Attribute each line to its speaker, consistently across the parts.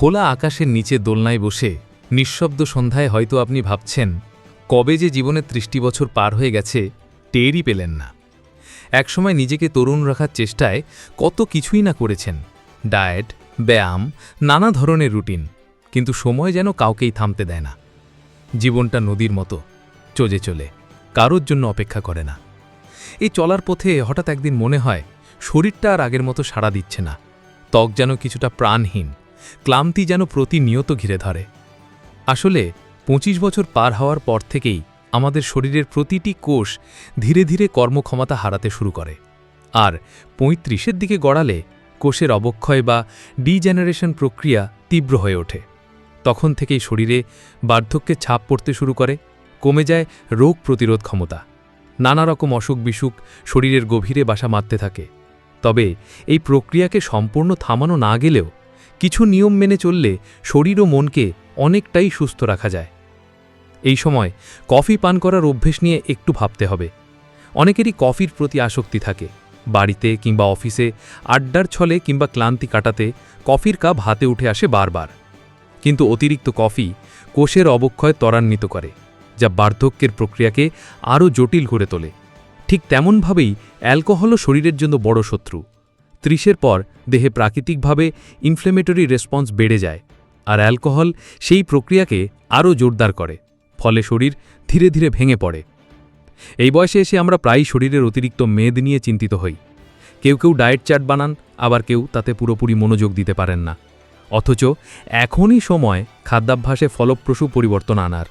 Speaker 1: খোলা আকাশের নিচে দোলনায় বসে নিঃশব্দ সন্ধ্যায় হয়তো আপনি ভাবছেন, কবে যে জীবনের ত্রিশটি বছর পার হয়ে গেছে, টেরই পেলেন না। একসময় নিজেকে তরুণ রাখার চেষ্টায় কত কিছুই না করেছেন। ডায়েট, ব্যায়াম, নানা ধরনের রুটিন, কিন্তু সময় যেন কাউকেই থামতে দেয় না। জীবনটা নদীর মতো, চজে চলে, কারোর জন্য অপেক্ষা করে না। এই চলার পথে হঠাৎ একদিন মনে হয়, শরীরটা আর আগের মতো সাড়া দিচ্ছে না। ত্বক যেন কিছুটা প্রাণহীন ক্লান্তি যেন প্রতিনিয়ত ঘিরে ধরে। আসলে ২৫ বছর পার হওয়ার পর থেকেই আমাদের শরীরের প্রতিটি কোষ ধীরে ধীরে কর্মক্ষমতা হারাতে শুরু করে। আর পঁয়ত্রিশের দিকে গড়ালে কোষের অবক্ষয় বা ডিজেনারেশন প্রক্রিয়া তীব্র হয়ে ওঠে। তখন থেকেই শরীরে বার্ধক্যে ছাপ পড়তে শুরু করে, কমে যায় রোগ প্রতিরোধ ক্ষমতা। নানা রকম অসুখ বিসুখ শরীরের গভীরে বাসা মারতে থাকে। তবে এই প্রক্রিয়াকে সম্পূর্ণ থামানো না গেলেও কিছু নিয়ম মেনে চললে শরীর ও মনকে অনেকটাই সুস্থ রাখা যায়। এই সময় কফি পান করার অভ্যেস নিয়ে একটু ভাবতে হবে। অনেকেরই কফির প্রতি আসক্তি থাকে। বাড়িতে কিংবা অফিসে, আড্ডার ছলে কিংবা ক্লান্তি কাটাতে কফির কাপ হাতে উঠে আসে বারবার। কিন্তু অতিরিক্ত কফি কোষের অবক্ষয় ত্বরান্বিত করে, যা বার্ধক্যের প্রক্রিয়াকে আরও জটিল করে তোলে। ঠিক তেমনভাবেই অ্যালকোহলও শরীরের জন্য বড় শত্রু। ত্রিশের পর দেহে প্রাকৃতিকভাবে ইনফ্লেমেটরি রেসপন্স বেড়ে যায় আর অ্যালকোহল সেই প্রক্রিয়াকে আরও জোরদার করে, ফলে শরীর ধীরে ধীরে ভেঙে পড়ে। এই বয়সে এসে আমরা প্রায়ই শরীরের অতিরিক্ত মেদ নিয়ে চিন্তিত হই। কেউ কেউ ডায়েট চার্ট বানান, আবার কেউ তাতে পুরোপুরি মনোযোগ দিতে পারেন না। অথচ এখনই সময় খাদ্যাভ্যাসে ফলপ্রসূ পরিবর্তন আনার।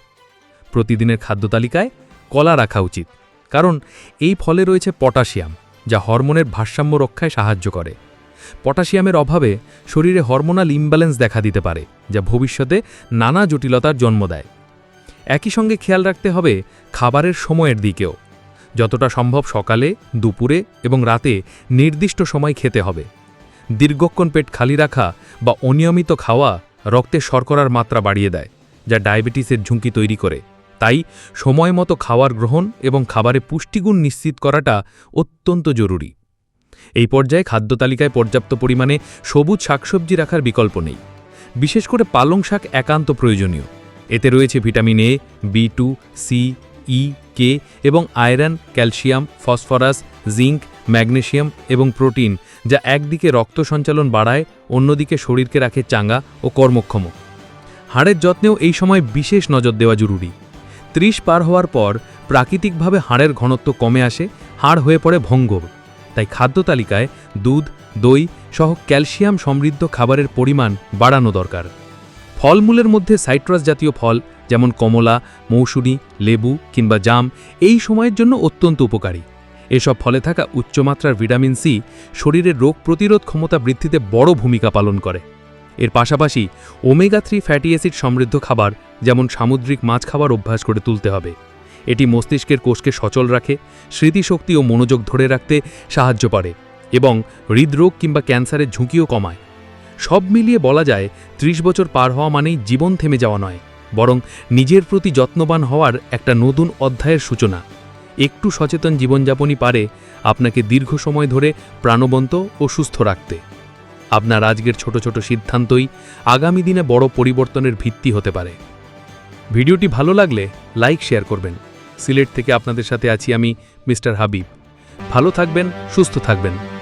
Speaker 1: প্রতিদিনের খাদ্য তালিকায় কলা রাখা উচিত, কারণ এই ফলে রয়েছে পটাশিয়াম। যা হরমোনের ভারসাম্য রক্ষায় সাহায্য করে। পটাশিয়ামের অভাবে শরীরে হরমোনাল ইমব্যালেন্স দেখা দিতে পারে, যা ভবিষ্যতে নানা জটিলতার জন্ম দেয়। একই সঙ্গে খেয়াল রাখতে হবে খাবারের সময়ের দিকেও। যতটা সম্ভব সকালে, দুপুরে এবং রাতে নির্দিষ্ট সময় খেতে হবে। দীর্ঘক্ষণ পেট খালি রাখা বা অনিয়মিত খাওয়া রক্তে শর্করার মাত্রা বাড়িয়ে দেয়, যা ডায়াবেটিসের ঝুঁকি তৈরি করে। তাই সময় মতো খাওয়ার গ্রহণ এবং খাবারে পুষ্টিগুণ নিশ্চিত করাটা অত্যন্ত জরুরি। এই পর্যায়ে খাদ্য তালিকায় পর্যাপ্ত পরিমাণে সবুজ শাকসবজি রাখার বিকল্প নেই। বিশেষ করে পালং শাক একান্ত প্রয়োজনীয়। এতে রয়েছে vitamin A, B two, C, E, K এবং iron, calcium, phosphorus, zinc magnesium এবং প্রোটিন যা একদিকে রক্ত সঞ্চালন বাড়ায়, অন্যদিকে শরীরকে রাখে চাঙ্গা ও কর্মক্ষম। হাড়ের যত্নেও এই সময় বিশেষ নজর দেওয়া জরুরি। ত্রিশ পার হওয়ার পর প্রাকৃতিকভাবে হাড়ের ঘনত্ব কমে আসে, হাড় হয়ে পড়ে ভঙ্গর তাই খাদ্য তালিকায় দুধ, দই সহ ক্যালসিয়াম সমৃদ্ধ খাবারের পরিমাণ বাড়ানো দরকার। ফলমূলের মধ্যে সাইট্রাস জাতীয় ফল যেমন কমলা, মৌসুরি, লেবু কিংবা জাম এই সময়ের জন্য অত্যন্ত উপকারী। এসব ফলে থাকা উচ্চমাত্রার ভিটামিন সি শরীরের রোগ প্রতিরোধ ক্ষমতা বৃদ্ধিতে বড় ভূমিকা পালন করে। এর পাশাপাশি ওমেগা থ্রি ফ্যাটি অ্যাসিড সমৃদ্ধ খাবার, যেমন সামুদ্রিক মাছ খাবার অভ্যাস করে তুলতে হবে। এটি মস্তিষ্কের কোষকে সচল রাখে, স্মৃতিশক্তি ও মনোযোগ ধরে রাখতে সাহায্য করে এবং হৃদরোগ কিংবা ক্যান্সারের ঝুঁকিও কমায়। সব মিলিয়ে বলা যায়, ত্রিশ বছর পার হওয়া মানেই জীবন থেমে যাওয়া নয়, বরং নিজের প্রতি যত্নবান হওয়ার একটা নতুন অধ্যায়ের সূচনা। একটু সচেতন জীবনযাপনই পারে আপনাকে দীর্ঘ সময় ধরে প্রাণবন্ত ও সুস্থ রাখতে। আপনার আজকের ছোট ছোট সিদ্ধান্তই আগামী দিনে বড় পরিবর্তনের ভিত্তি হতে পারে। ভিডিওটি ভালো লাগলে লাইক, শেয়ার করবেন। সিলেট থেকে আপনাদের সাথে আছি আমি মিস্টার হাবিব। ভালো থাকবেন, সুস্থ থাকবেন।